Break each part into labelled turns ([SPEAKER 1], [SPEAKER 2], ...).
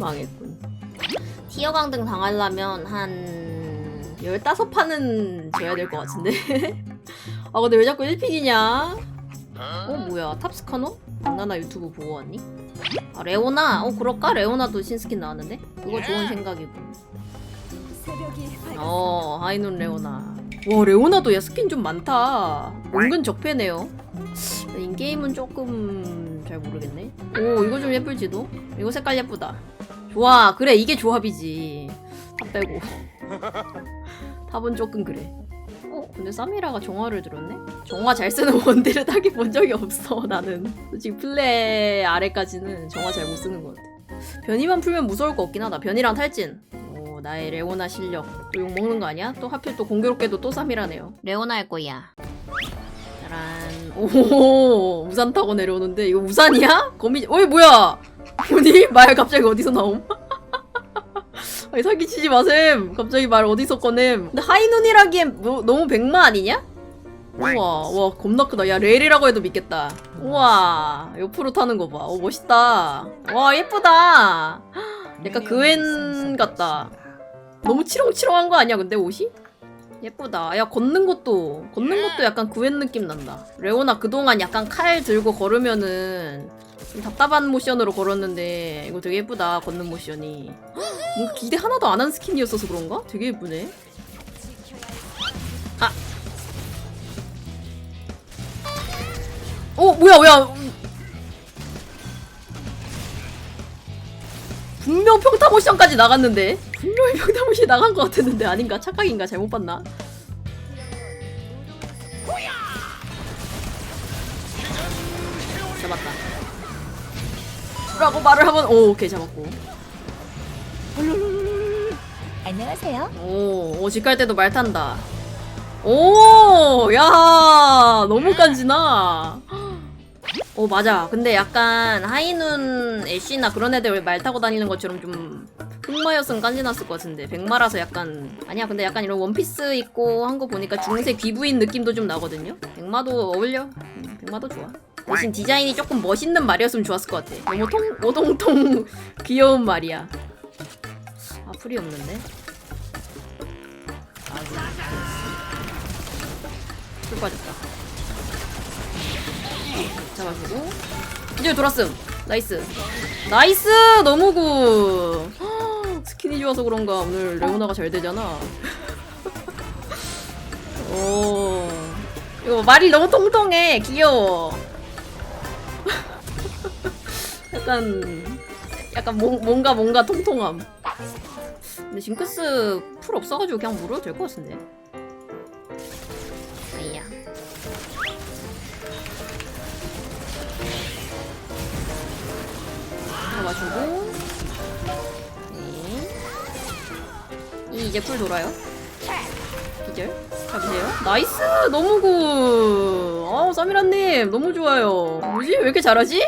[SPEAKER 1] 망했군. 티어 강등 당하려면 한 15판은 져야 될 것 같은데. 아 근데 왜 자꾸 1픽이냐? 어 뭐야 탑스카노? 장나나 유튜브 보고 왔니? 아 레오나? 어 그럴까? 레오나도 신스킨 나왔는데? 그거 좋은 생각이고 어 하이눈 레오나 와 레오나도 야 스킨 좀 많다 은근 적패네요 인게임은 조금 잘 모르겠네 오 이거 좀 예쁠지도? 이거 색깔 예쁘다 좋아 그래 이게 조합이지. 탑 빼고. 탑은 조금 그래. 어 근데 사미라가 정화를 들었네? 정화 잘 쓰는 원딜을 딱히 본 적이 없어 나는. 솔직히 플레 아래까지는 정화 잘 못 쓰는 것 같아. 변이만 풀면 무서울 거 없긴 하다. 변이랑 탈진. 오 나의 레오나 실력. 또 욕먹는 거 아니야? 또 하필 또 공교롭게도 또 사미라네요. 레오나 할 거야. 짜란. 오 우산 타고 내려오는데 이거 우산이야? 거미 어이 뭐야 뭐니? 말 갑자기 어디서 나옴? 아니 사기치지 마셈. 갑자기 말 어디서 꺼냄? 근데 하이눈이라기엔 뭐, 너무 백마 아니냐? 우와 와 겁나 크다. 야 레일이라고 해도 믿겠다. 우와 옆으로 타는 거봐. 어 멋있다. 와 예쁘다. 약간 그웬 같다. 너무 치렁치렁한 거 아니야 근데 옷이? 예쁘다. 야 걷는 것도 걷는 것도 약간 그웬 느낌 난다. 레오나 그동안 약간 칼 들고 걸으면은 좀 답답한 모션으로 걸었는데 이거 되게 예쁘다 걷는 모션이. 뭔가 기대 하나도 안 한 스킨이었어서 그런가? 되게 예쁘네. 아! 어 뭐야 뭐야. 분명 평타 모션까지 나갔는데? 분명히 평타 모션 나간 것 같았는데 아닌가? 착각인가? 잘못 봤나 라고 말을 하면 오 오케이 잡았고
[SPEAKER 2] 안녕하세요.
[SPEAKER 1] 오, 오, 집갈 때도 말 탄다. 오, 야, 너무 깐지나. 오, 맞아. 근데 약간 하이눈 애쉬나 그런 애들 말 타고 다니는 것처럼 좀 흑마였으면 깐지났을 것 같은데 백마라서 약간 아니야. 근데 약간 이런 원피스 입고 한 거 보니까 중세 귀부인 느낌도 좀 나거든요. 백마도 어울려. 음, 백마도 좋아. 대신 디자인이 조금 멋있는 말이었으면 좋았을 것 같아. 너무 통 오동통 귀여운 말이야. 아 풀이 없는데. 풀 빠졌다. 잡아주고. 이제 돌았음. 나이스. 나이스! 너무 굿! 헉, 스킨이 좋아서 그런가 오늘 레오나가 잘 되잖아. 오. 이거 말이 너무 통통해. 귀여워. 약간, 약간 뭔- 뭔가 뭔가 통통함. 근데 징크스 풀 없어가지고 그냥 물어도 될 것 같은데. 아이야. 잡아주고. 네. 이 이제 풀 돌아요. 기절. 잡으세요. 나이스! 너무 굿! 아우, 사미라님, 너무 좋아요. 뭐지? 왜 이렇게 잘하지?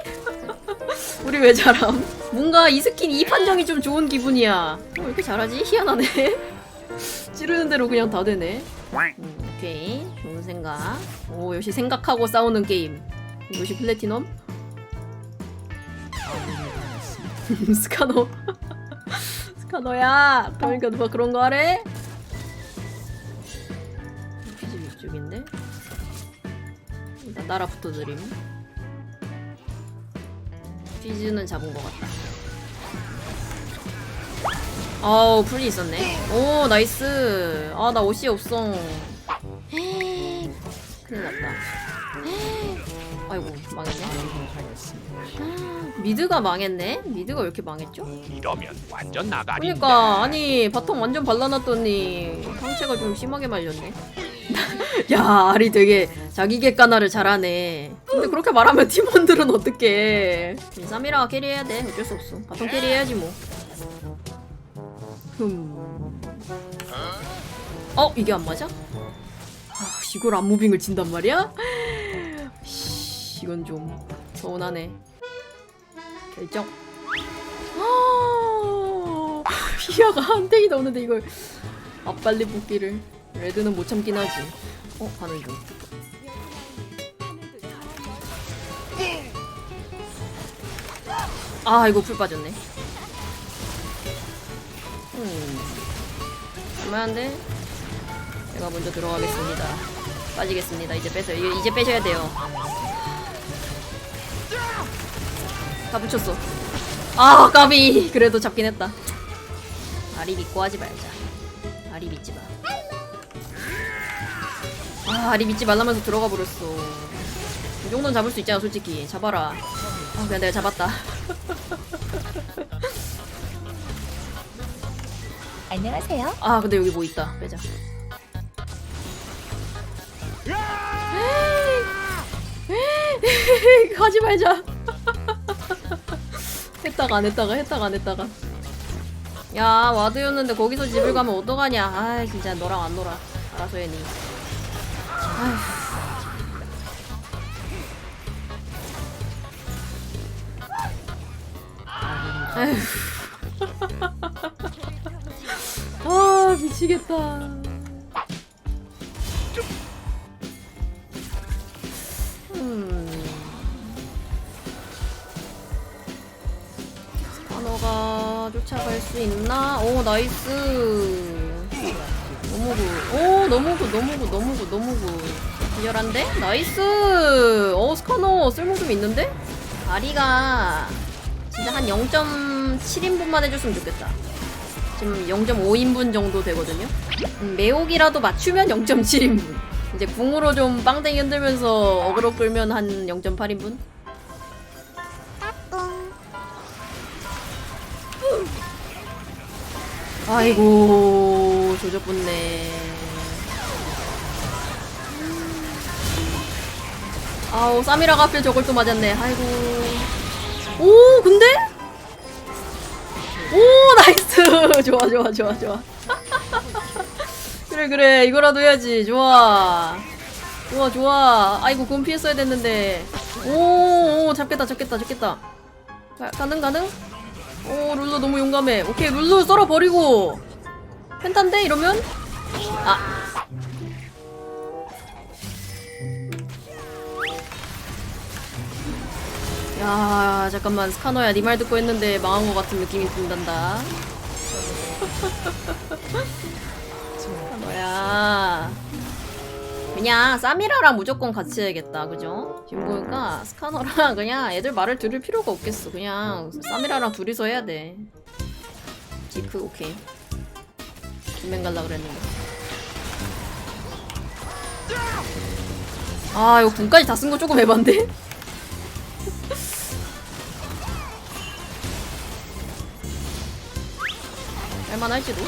[SPEAKER 1] 우리 왜 잘함? 뭔가 이 스킨 이 판정이 좀 좋은 기분이야. 어, 왜 이렇게 잘하지? 희한하네. 찌르는 대로 그냥 다 되네. 음, 오케이. 좋은 생각. 오, 역시 생각하고 싸우는 게임. 이것이 플래티넘? 스카너. 스카너야. 그러니까 누가 그런 거 하래? 피지 위쪽인데? 일단 따라 붙어드림. 피즈는 잡은 것 같다. 아우 풀이 있었네. 오 나이스. 아 나 옷이 없어. 헤이, 큰일 났다. 헤이. 아이고 망했네. 미드가 망했네. 미드가 왜 이렇게 망했죠?
[SPEAKER 3] 이러면 완전 나가린데.
[SPEAKER 1] 그러니까 아니 바텀 완전 발라놨더니 상체가 좀 심하게 말렸네. 야 아리 되게 자기 객관화를 잘하네. 근데 그렇게 말하면 팀원들은 어떡해? 사미라가 캐리해야 돼. 어쩔 수 없어. 바텀 캐리해야지 뭐. 흠. 어 이게 안 맞아? 아, 이걸 안 무빙을 진단 말이야? 씨, 이건 좀 서운하네. 결정. 아, 피아가 한 댕이 나오는데 이걸 앞발리 뽑기를 레드는 못 참긴 하지. 어 가는 중. 아 이거 풀 빠졌네. 음. 얼마한데? 제가 먼저 들어가겠습니다. 빠지겠습니다. 이제 빼세요. 이제, 이제 빼셔야 돼요. 다 붙였어. 아, 까비. 그래도 잡긴 했다. 아리 믿고 하지 말자. 아리 믿지 마. 아, 아리 믿지 말라면서 들어가 버렸어. 이 정도는 잡을 수 있잖아, 솔직히. 잡아라. 아, 그냥 내가 잡았다.
[SPEAKER 2] 안녕하세요.
[SPEAKER 1] 아, 근데 여기 뭐 있다. 빼자. 가지 말자. 했다가 안 했다가 했다가 안 했다가. 야 와드였는데 거기서 집을 가면 어떡하냐. 아 진짜 너랑 안 놀아. 알아서 해니. 아 미치겠다. 음. 스카너가 쫓아갈 수 있나? 오 나이스. 굿. 오 너무 굿 너무 굿. 기절한데? 나이스. 어 스카너 쓸모 좀 있는데? 아리가 진짜 한 0.7인분만 해줬으면 좋겠다. 지금 0.5인분 정도 되거든요. 음, 매혹이라도 맞추면 0.7인분. 이제 궁으로 좀 빵댕이 흔들면서 어그로 끌면 한 0.8인분? 아이고 조져붙네. 아우 쌈이라가 하필 저걸 또 맞았네. 아이고. 오 근데? 오 나이스. 좋아 좋아 좋아 좋아. 그래 그래. 이거라도 해야지. 좋아. 좋아 좋아. 아이고 곰 피했어야 됐는데. 오, 오 잡겠다 잡겠다 잡겠다. 가, 가능 가능? 오 룰루 너무 용감해. 오케이 룰루 썰어버리고. 펜타인데 이러면? 아 야 잠깐만. 스카너야 네말 듣고 했는데 망한 것 같은 느낌이 든단다. 스카너야. 그냥 사미라랑 무조건 같이 해야겠다. 그죠? 지금 보니까 스카너랑 그냥 애들 말을 들을 필요가 없겠어. 그냥 사미라랑 둘이서 해야 돼. 지크 오케이. 김맨 갈라 그랬는데. 아 이거 군까지 다 쓴 거 조금 에반데? 할만할지도.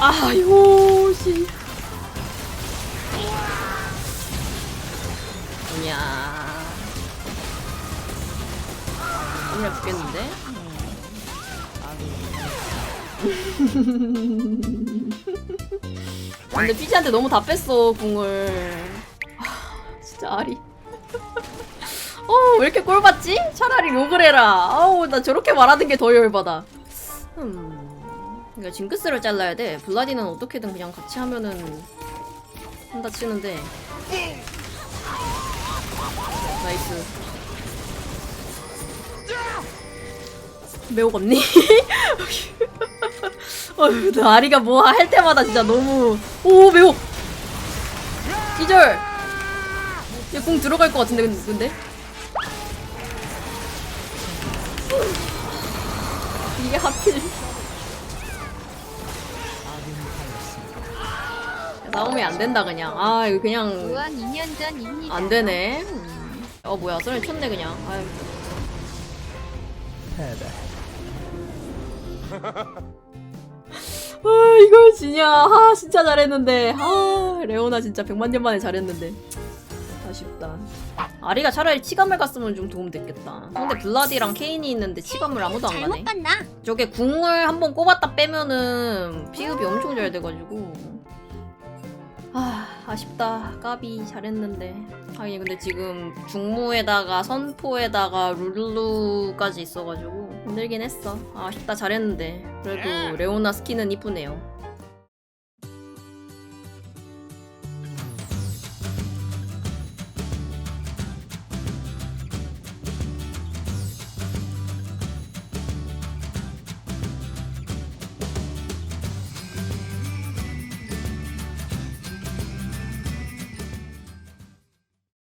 [SPEAKER 1] 아이고 씨. 뭐냐. 오늘 죽겠는데? 아, 근데 피지한테 너무 다 뺐어 궁을. 아, 진짜 아리. 어, 왜 이렇게 꼴 받지? 차라리 욕을 해라. 아우, 나 저렇게 말하는 게 더 열받아. 음. 그러니까 징크스를 잘라야 돼. 블라디는 어떻게든 그냥 같이 하면은 한다 치는데. 나이스. 매혹 없니? 어휴, 나 아리가 뭐 할 때마다 진짜 너무 오 매혹. 기절. 얘궁 들어갈 것 같은데 근데. 이게 하필. 나오면 안 된다 그냥. 아 이거 그냥
[SPEAKER 2] 우왕 2년 전입니다.
[SPEAKER 1] 안 되네. 음. 어 뭐야. 썰을 쳤네 그냥. 아유. 아 이걸 지냐 아 진짜 잘했는데. 아 레오나 진짜 100만 년 만에 잘했는데. 아쉽다 아리가 차라리 치감을 갔으면 좀 도움 됐겠다. 근데 블라디랑 케인이 있는데 치감을 아무도 안 가네.
[SPEAKER 2] 봤나?
[SPEAKER 1] 저게 궁을 한번 꼽았다 빼면은 피흡이 엄청 잘 돼가지고. 아 아쉽다. 까비 잘했는데. 아니 근데 지금 중무에다가 선포에다가 룰루까지 있어가지고 힘들긴 했어. 아, 아쉽다. 잘했는데. 그래도 레오나 스킨은 이쁘네요